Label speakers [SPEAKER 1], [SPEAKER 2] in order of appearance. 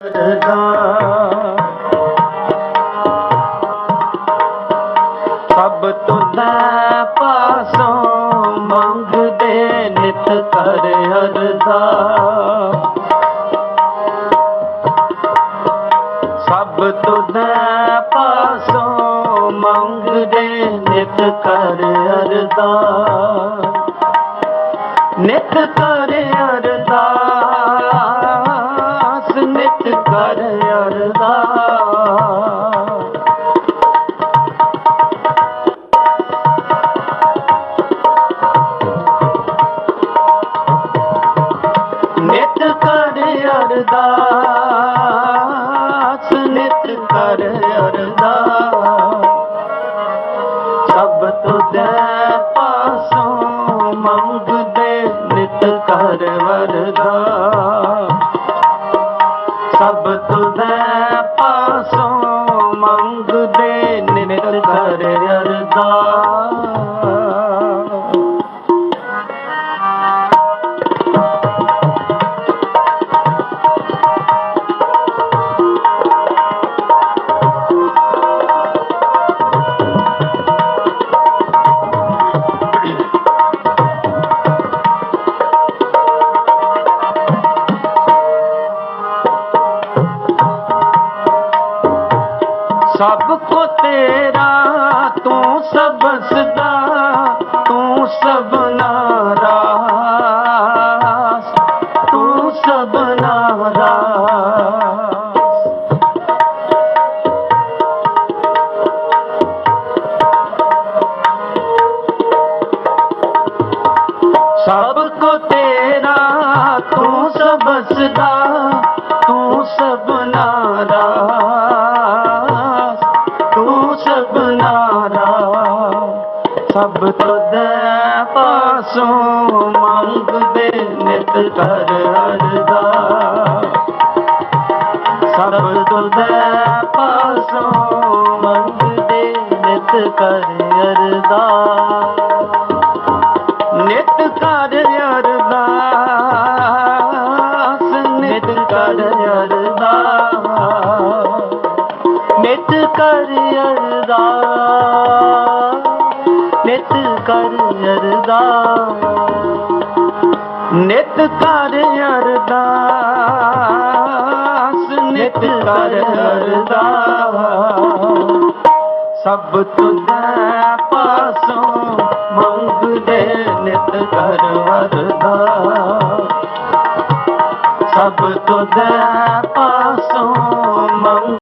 [SPEAKER 1] ਸਭ ਤੁਧੈ ਪਾਸੋਂ ਮੰਗਦੇ ਨਿਤ ਕਰ ਅਰਦਾ। ਸਭ ਤੁਧੈ ਪਾਸੋਂ ਮੰਗਦੇ ਨਿਤ ਕਰ ਅਰਦਾ। ਨਿਤ ਕਰ ਕਰ ਅਰਦਾਸ ਨਿਤ ਕਰ ਅਰਦਾਸ ਨਿਤ ਕਰ ਅਰਦਾਸ ਸਭ ਤੁਧੈ ਪਾਸੋਂ ਮੰਗਦੇ ਨਿਤ ਕਰ ਵਰਦਾ। ਮੰਗਦੇ ਸਭ ਕੋ ਤੇਰਾ, ਤੂੰ ਸਬਸਦਾ ਤੂੰ ਸਭਨਾ ਰਾਸ ਤੂੰ ਸਭਨਾ ਰਾਸ ਸਭ ਕੋ ਤੇਰਾ, ਤੂੰ ਸਬਸਦਾ ਸਭ ਤੋਂ ਪਾਸੋਂ ਮੰਗਦੇ ਨਿਤ ਕਰ ਅਰਦਾ ਸਭ ਤੁਧੈ ਪਾਸੋਂ ਮੰਗਦੇ ਨਿਤ ਕਰ ਅਰਦਾ ਨਿਤ ਕਰ ਅਰਦਾਸ, ਨਿਤ ਕਰ ਅਰਦਾਸ। ਨਿਤ ਕਰ ਅਰਦਾਸ। ਨਿਤ ਕਰ ਅਰਦਾਸ ਨਿਤ ਕਰ ਅਰਦਾਸ। ਸਭ ਤੁਧੈ ਪਾਸੋਂ ਮੰਗਦੇ ਨਿਤ ਕਰ ਵਰਦਾ ਸਭ ਤੁਧੈ ਪਾਸੋਂ